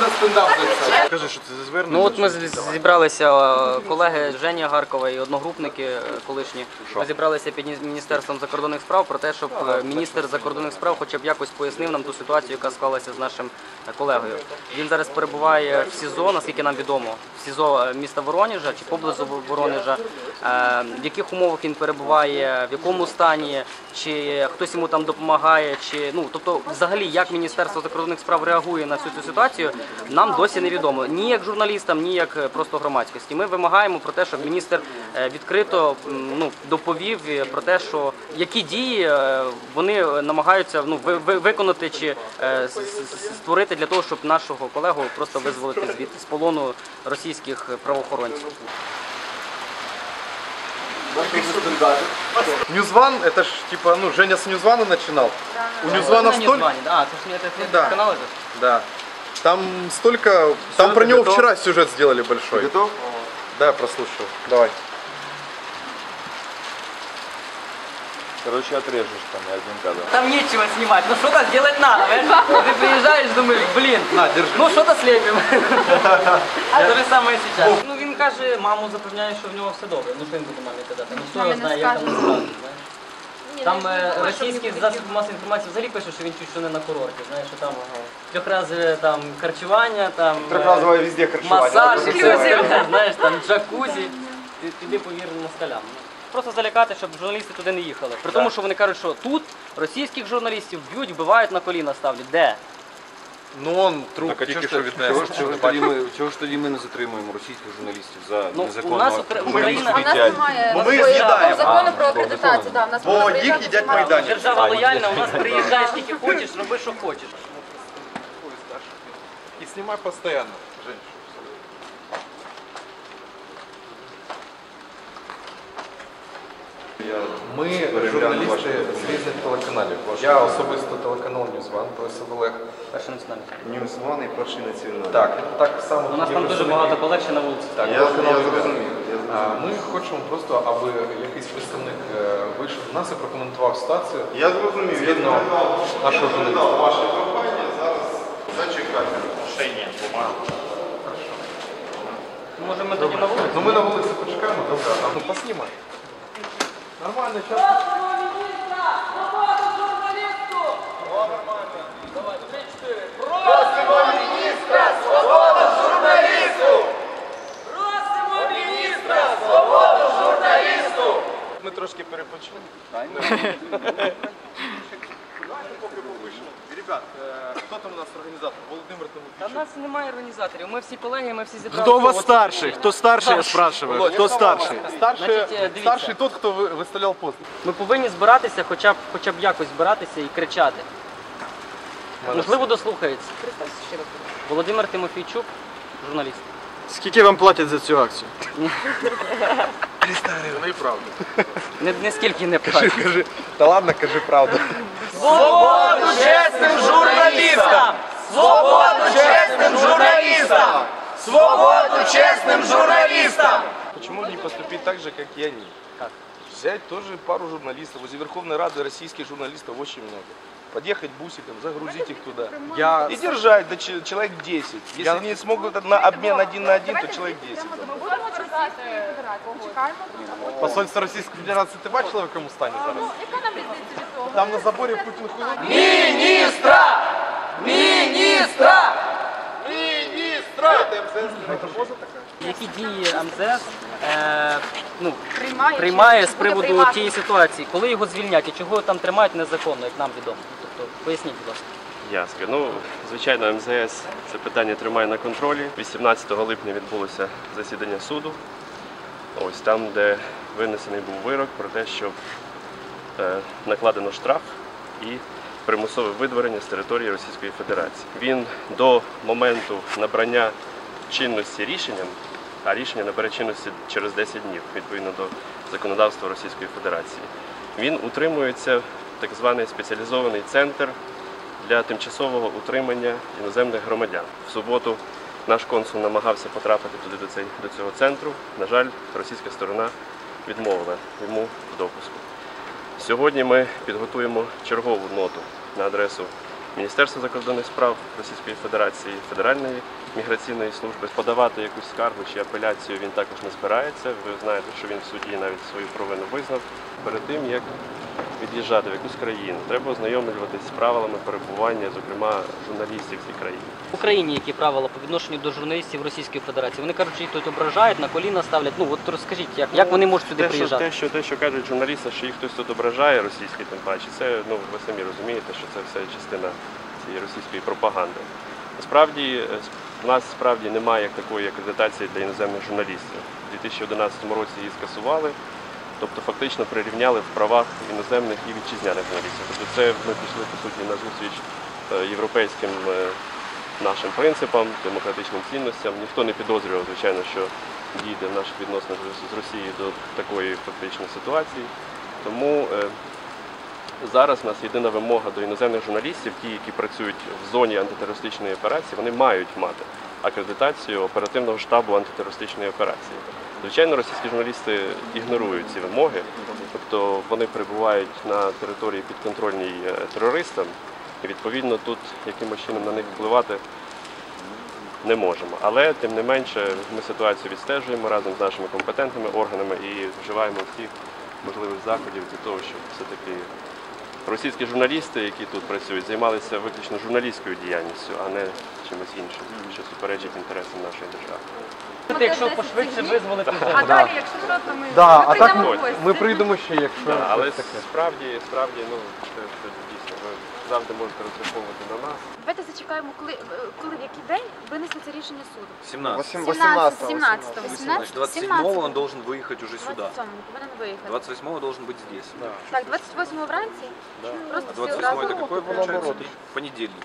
стендап записати. Кажи, що це за звернення? Ну от ми зібралися е, колеги Женя Гаркова і одногрупники е, колишні. Ми зібралися під міністерством закордонних справ про те, щоб е, міністр закордонних справ хоча б якось пояснив нам ту ситуацію, яка склалася з нашим колегою. Він зараз перебуває в СІЗО, наскільки нам відомо, в СІЗО міста Воронежа чи поблизу Воронежа. В яких умовах він перебуває, в якому стані, чи хтось йому там допомагає, чи ну тобто, взагалі, як міністерство закордонних справ реагує на всю цю ситуацію, нам досі невідомо. Ні як журналістам, ні як е, просто громадськості. Ми вимагаємо про те, щоб міністр е, відкрито ну доповів е, про те, що які дії вони намагаються ну ви- ви- виконати чи створити для того, щоб нашого колегу просто визволити звідти з полону російських правоохоронців. Ньюзван, это ж типа, ну, Женя с Ньюзвана начинал. У Ньюзвана столько... Да, це ж не це канал этот? Да. Там столько... Там про него готов? вчера сюжет сделали большой. Готов? Да, я прослушаю. Давай. Короче, отрежешь там один кадр. Там нечего снимать, ну что-то сделать надо, понимаешь? Ты приезжаешь, думаешь, блин, На, держи. ну что-то слепим. Те же самое сейчас. Ну він каже, маму запевняє, що в нього все добре. Ну що він буде мамі казати? Ну хто його знає, як там насправді, знаєш? Там е, російські засоби масової інформації взагалі пишуть, що він чуть що не на курорті, знаєш, що там трьохразове там харчування, там е, Трехразовое везде харчування. масаж, і все остальне, знаєш, там джакузі. Ти піди повір москалям. Просто залякати, щоб журналісти туди не їхали. При тому, що вони кажуть, що тут російських журналістів б'ють, вбивають на коліна ставлять. Де? Ну он труп Так, а тільки чого що ж, віднесли. чого, ж, чого, ж тоді ми, чого ж тоді ми не затримуємо російських журналістів за Ну, незаконно? у нас Укра- Україна- А нас немає Ми такої з'їдаємо. закону про акредитацію. Да, нас Бо їх їдять знімати. майдані. Держава лояльна, у нас приїжджає, скільки хочеш, роби, що хочеш. И снимай постоянно, Ми журналісти з різних телеканалів. Я особисто телеканал Ньюзван, просив Олег. Перше національне. Ньюсман і перший національний. Так, так само У нас там дуже багато колег ще на вулиці. Так, Я, зрозумів. Ми хочемо просто, аби якийсь представник е, вийшов до нас і прокоментував ситуацію. Я зрозумів. Я Згідно нашого журналіста. Ваша компанія зараз зачекати. Може ми тоді на вулиці? Ну ми на вулиці почекаємо, добре, а ну поснімай. Нормально, зараз. Ребят, е, хто там у нас організатор? Володимир Та в Тимофійчук. нас немає організаторів. Ми всі колеги, ми всі зібралися. Кто у вас старший? Кто старший, я спрашиваю? Володь, Кто яка старший? Старший, Значить, е, дивіться. старший тот, хто ви- виставляв пост. Ми повинні збиратися, хоча б хоча б якось збиратися і кричати. Можливо, дослухається. Володимир Тимофійчук, журналіст. Скільки вам платять за цю акцію? Ну і правда. Не, не скільки не Кажи, Та ладно, кажи правду. Свободу чесним журналістам! Свободу чесним журналістам! Свободу чесним журналістам! Почему не поступить так же, как и они? Как? Взять тоже пару журналистов. Возле Верховной Рады российских журналистов очень много. Подъехать бусиком, загрузить их туда. Я И держать до че- человек 10. Если Я- они смогут на обмен один на один, то человек 10. Посольство Російської Федерації, ти бачила в якому стані зараз? Ну, яка нам різниця від того? Там на заборі Путін хуйло. Міністра! Міністра! Міністра! Які дії МЗС е, ну, Приймає, приймає з приводу тієї ситуації, коли його звільнять і чого його там тримають незаконно, як нам відомо? Тобто, поясніть, будь ласка. Ясно. Ну, звичайно, МЗС це питання тримає на контролі. 18 липня відбулося засідання суду. Ось там, де винесений був вирок про те, що е, накладено штраф і примусове видворення з території Російської Федерації. Він до моменту набрання чинності рішенням, а рішення набере чинності через 10 днів відповідно до законодавства Російської Федерації. Він утримується в так званий спеціалізований центр для тимчасового утримання іноземних громадян. В суботу наш консул намагався потрапити туди до, цього центру. На жаль, російська сторона відмовила йому в допуску. Сьогодні ми підготуємо чергову ноту на адресу Міністерства закордонних справ Російської Федерації, Федеральної міграційної служби. Подавати якусь скаргу чи апеляцію він також не збирається. Ви знаєте, що він в суді навіть свою провину визнав. Перед тим як від'їжджати в якусь країну, треба ознайомлюватись з правилами перебування, зокрема журналістів цій країні. В Україні які правила по відношенню до журналістів Російської Федерації? Вони кажуть, що їх тут ображають, на коліна ставлять. Ну от розкажіть, як, як вони можуть сюди те, що, приїжджати? те, що, те, що кажуть журналісти, що їх хтось тут ображає, російський тим паче, це ну ви самі розумієте, що це все частина цієї російської пропаганди. Насправді е, у нас справді немає як такої акредитації для іноземних журналістів. У 2011 році її скасували, тобто фактично прирівняли в правах іноземних і вітчизняних журналістів. Тобто це ми пішли по суті на зустріч е, європейським е, нашим принципам, демократичним цінностям. Ніхто не підозрював, звичайно, що дійде в наших відносинах з- Росією до такої фактичної ситуації. Тому е, зараз у нас єдина вимога до іноземних журналістів, ті, які працюють в зоні антитерористичної операції, вони мають мати акредитацію оперативного штабу антитерористичної операції. Звичайно, російські журналісти ігнорують ці вимоги, тобто вони перебувають на території підконтрольній е, терористам, і відповідно тут якимось чином на них впливати не можемо. Але тим не менше ми ситуацію відстежуємо разом з нашими компетентними органами і вживаємо всіх можливих заходів для того, щоб все-таки російські журналісти, які тут працюють, займалися виключно журналістською діяльністю, а не чимось іншим, що суперечить інтересам нашої держави. Якщо пошвидше визволити А далі, якщо що, то ми, Да, ми а так прийдемо ми- в гості. Ми прийдемо ще, якщо Да, але щось таке. справді, справді, ну це, це дійсно. Ви завжди можете розраховувати на нас. Давайте зачекаємо, коли, коли в який день винесли це рішення суду. 17. 17, 17, 18. 18, 27-го он должен выехать уже сюда. 27 повинен виїхати. 28-го должен быть здесь. Так, 28 вранці? Просто А всі 28 одразу. это какой получается? Понедельник.